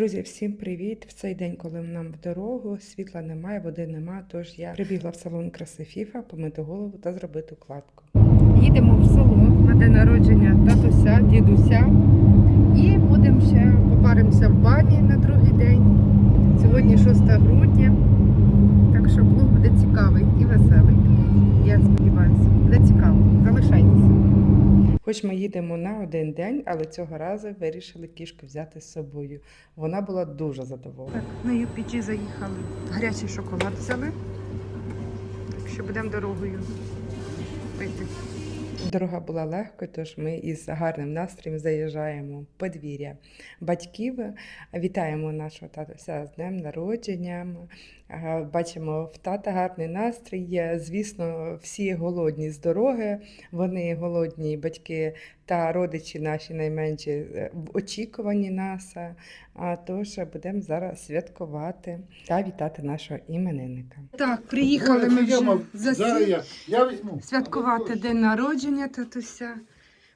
Друзі, всім привіт! В цей день, коли нам в дорогу, світла немає, води немає, тож я прибігла в салон краси Фіфа помити голову та зробити укладку. Їдемо в село на день народження татуся, дідуся. І будемо ще попаримося в бані на другий день. Сьогодні 6 грудня. Так що блог буде цікавий і веселий. Я сподіваюся, буде цікаво. Залишайтеся. Хоч ми їдемо на один день, але цього разу вирішили кішку взяти з собою. Вона була дуже задоволена. Так, на UPG заїхали. Гарячий шоколад взяли. Так що будемо дорогою пити. Дорога була легко, тож ми із гарним настроєм заїжджаємо в подвір'я батьків. Вітаємо нашого татуся з днем народження. Бачимо в тата гарний настрій. Звісно, всі голодні з дороги. Вони голодні, батьки та родичі наші найменші е, в очікуванні нас. А тож будемо зараз святкувати та вітати нашого іменинника. Так, приїхали ми вже за Зараз я, я візьму. святкувати день народження татуся,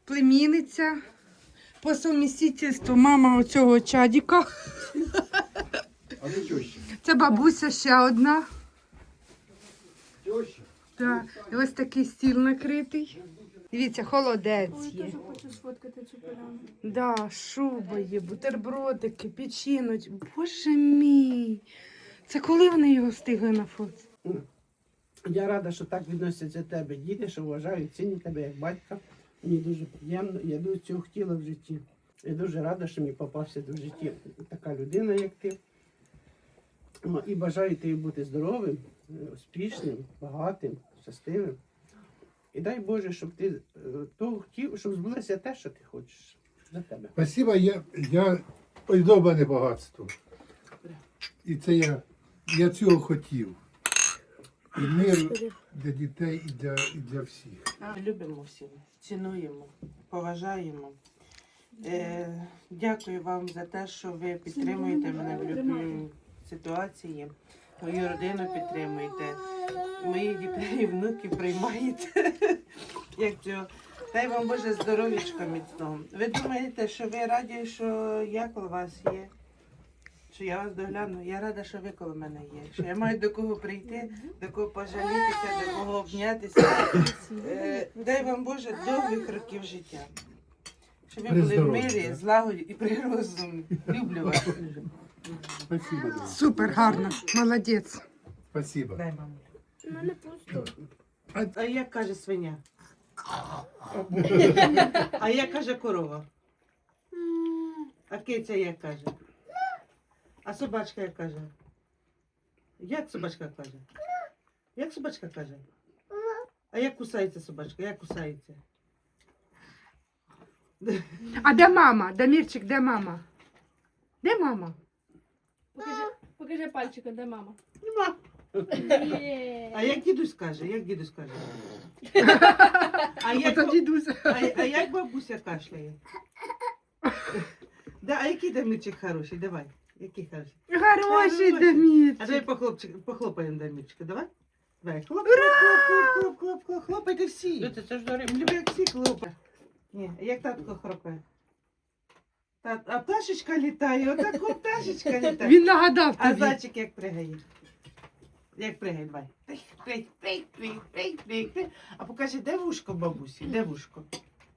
племінниця. По сумісительству мама оцього чадіка. А ви теща? Це бабуся ще одна. Теща? Так. І ось такий стіл накритий. Дивіться, холодець є. хочу сфоткати цю поляну. Да, шуба є, бутербродики, печіночки. Боже мій. Це коли вони його встигли на фото? Я рада, що так відносяться до тебе діти, що вважають, цінять тебе як батька. Мені дуже приємно. Я дуже цього хотіла в житті. Я дуже рада, що мені попався до житті така людина, як ти. О, І бажаю тобі бути здоровим, успішним, багатим, щасливим. І дай Боже, щоб ти е, то хотів, щоб збулося те, що ти хочеш для тебе. Спасибо, я, я ой, до мене багатство. І це я, я цього хотів. І мир для дітей, і для, і для всіх. Любимо всіх, цінуємо, поважаємо. Е, дякую вам за те, що ви підтримуєте мене в будь-якій ситуації. Мою родину підтримуєте, моїх дітей і внуків приймаєте. Як цього. Дай вам Боже здоров'ячка міцного. Ви думаєте, що ви раді, що я коло вас є? Що я вас догляну? Я рада, що ви коло мене є. Що я маю до кого прийти, до кого пожалітися, до кого обнятися. Е, дай вам Боже довгих років життя. Щоб ви були в мирі, злагоді і при розумі. Люблю вас. Спасибо, да. Супер, гарно, молодець. Спасибо. Дай маму. У мене пусто. А як каже свиня? А як каже корова? А киця як каже? А собачка як каже? Як собачка каже? Як собачка каже? А як кусається собачка? Як кусається? А де мама? Дамірчик, де мама? Де мама? Покажи, покажи пальчиком, де мама. Нема. Є. А як дідусь каже? Як дідусь каже? А як, Ото дідусь. а, а як бабуся кашляє? Да, а який Дамірчик хороший? Давай. Який хороший? Хороший Хороший. А давай похлопчик, похлопаємо Дамірчика, давай? Давай, хлоп, хлоп, хлоп, хлоп, хлоп, хлопайте всі. Це ж люблю, як всі хлопають. Ні, як татко хропає? Та, а пташечка літає, отак от пташечка літає. Він нагадав А зайчик як пригає? Як пригає, давай. А покажи, де вушко бабусі? Де вушко?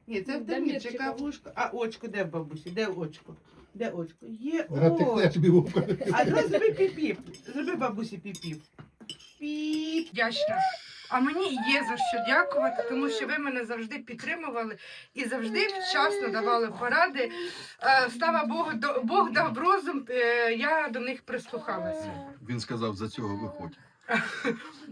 Ні, це в Дамірчика Мірчика? вушко. А очко де в бабусі? Де очко? Де очко? Є текне очко. тобі. А давай зроби піп-піп. Зроби бабусі піп-піп. Піп. Вдячна. А мені є за що дякувати, тому що ви мене завжди підтримували і завжди вчасно давали поради. Е, Слава Богу, Бог дав розум, е, я до них прислухалася. Він сказав, за цього виходь.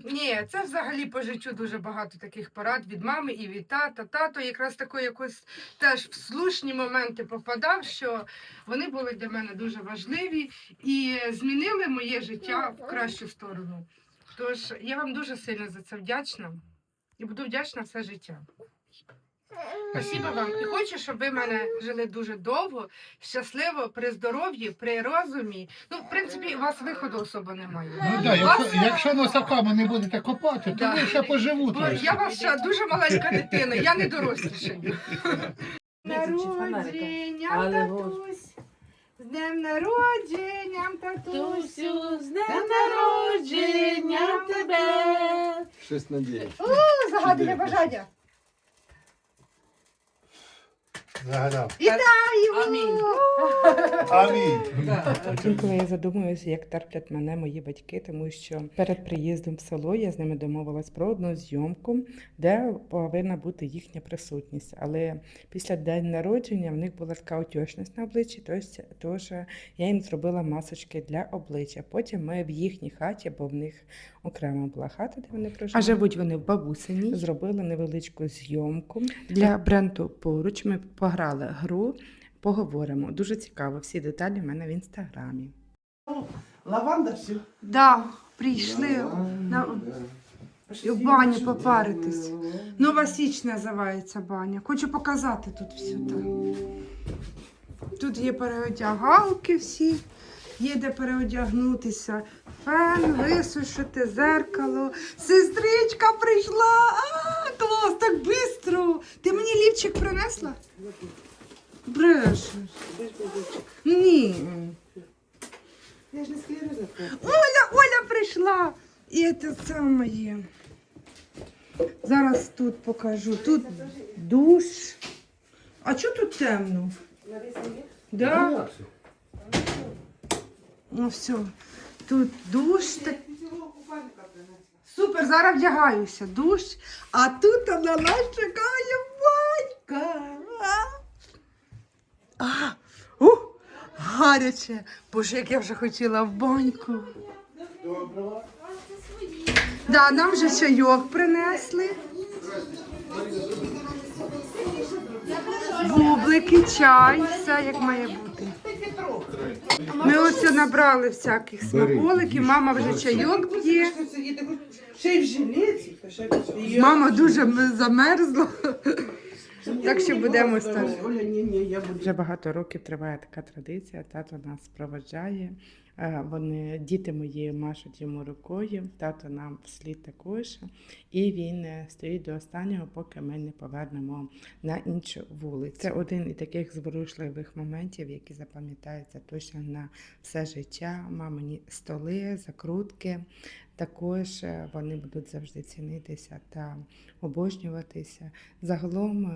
Ні, це взагалі по життю дуже багато таких порад від мами і від тата. Тато якраз такої якось теж в слушні моменти попадав, що вони були для мене дуже важливі і змінили моє життя в кращу сторону. Тож я вам дуже сильно за це вдячна і буду вдячна все життя. Спасибо вам. І хочу, щоб ви мене жили дуже довго, щасливо, при здоров'ї, при розумі. Ну, в принципі, у вас виходу особо немає. Ну так, якщо, якщо носаками не будете копати, то Да. ви ще поживу Бо трошки. я ваша дуже маленька дитина, я не дорослішаю. Народження, Народження, Але татусь. З днем народженням, татусю! Тусю, з днем народження Щось О, Загадує бажання! Загадав. Амінь. Амінь. Інколи я задумуюся, як терплять мене мої батьки, тому що перед приїздом в село я з ними домовилась про одну зйомку, де повинна бути їхня присутність. Але після день народження в них була така отечність на обличчі, тож я їм зробила масочки для обличчя. Потім ми в їхній хаті, бо в них окрема була хата, де вони проживали. А живуть вони в бабусині. Зробили невеличку зйомку для бренду поруч. Ми пограли гру. Поговоримо. Дуже цікаво. Всі деталі в мене в інстаграмі. Лаванда все. Да, прийшли на, в баню попаритись. Нова Січ називається баня. Хочу показати тут все. Так. Тут є переодягалки всі, є де переодягнутися. Фен, висушити, зеркало. Сестричка прийшла. А, клас, так швидко. Ти мені лівчик принесла? Брешеш. Ні. Я ж не склероза. Оля, Оля прийшла. І це саме є. Зараз тут покажу. Тут душ. А чого тут темно? Да? Ну все. Тут душ. Супер, зараз вдягаюся. Душ. А тут на нас чекає батька. А, у, гаряче. Боже, як я вже хотіла в баньку. Да, нам вже чайок принесли. Бублики, чай, все як має бути. Ми ось набрали всяких смаколиків, мама вже чайок п'є. Ще й в Мама дуже замерзла. Так що будемо старі. Оля, ні, ні, я буду. Вже багато років триває така традиція. Тато нас проводжає. Е, Вони діти мої машуть йому рукою, тато нам вслід також. І він е, стоїть до останнього, поки ми не повернемо на іншу вулицю. Це один із таких зворушливих моментів, які запам'ятаються точно на все життя. Мамині столи, закрутки. Також е, вони будуть завжди цінитися та обожнюватися. Загалом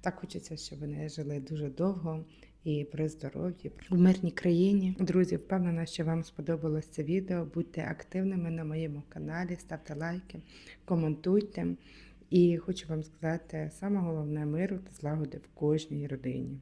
так хочеться, щоб вони жили дуже довго і при здоров'ї у мирній країні. Друзі, впевнена, що вам сподобалось це відео. Будьте активними на моєму каналі, ставте лайки, коментуйте. І хочу вам сказати, саме головне миру та злагоди в кожній родині.